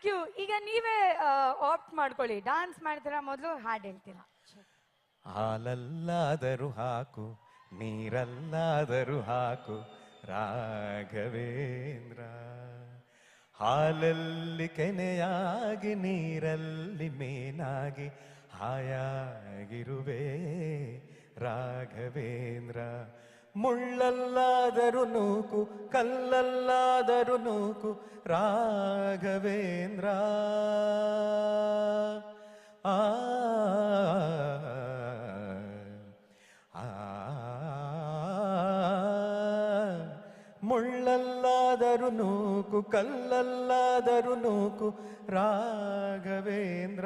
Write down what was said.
Thank you. ಈಗ ನೀವೇ apt ಮಾಡ್ಕೊಳ್ಳಿ. ಡಾನ್ಸ್ ಮಾಡ್ತೀರಾ ಮೊದಲು ಹಾಡು ಹೇಳ್ತೀರಾ? ಹಾಲಲ್ಲಾದರೂ ಹಾಕು, ನೀರಲ್ಲಾದರೂ ಹಾಕು, ರಾಘವೇಂದ್ರ. ಹಾಲಲ್ಲಿ ಕೆನೆಯಾಗಿ, ನೀರಲ್ಲಿ ಮೇನಾಗಿ ಹಾಯಾಗಿರುವೆ ರಾಘವೇಂದ್ರ. ಮುಳ್ಳಲ್ಲಾದರೂ ನೂಕು ಕಲ್ಲಲ್ಲಾದರೂ ನೂಕು ರಾಘವೇಂದ್ರ ಆ ಆ ಮುಳ್ಳಲ್ಲಾದರೂ ನೂಕು ಕಲ್ಲಲ್ಲಾದರೂ ನೂಕು ರಾಘವೇಂದ್ರ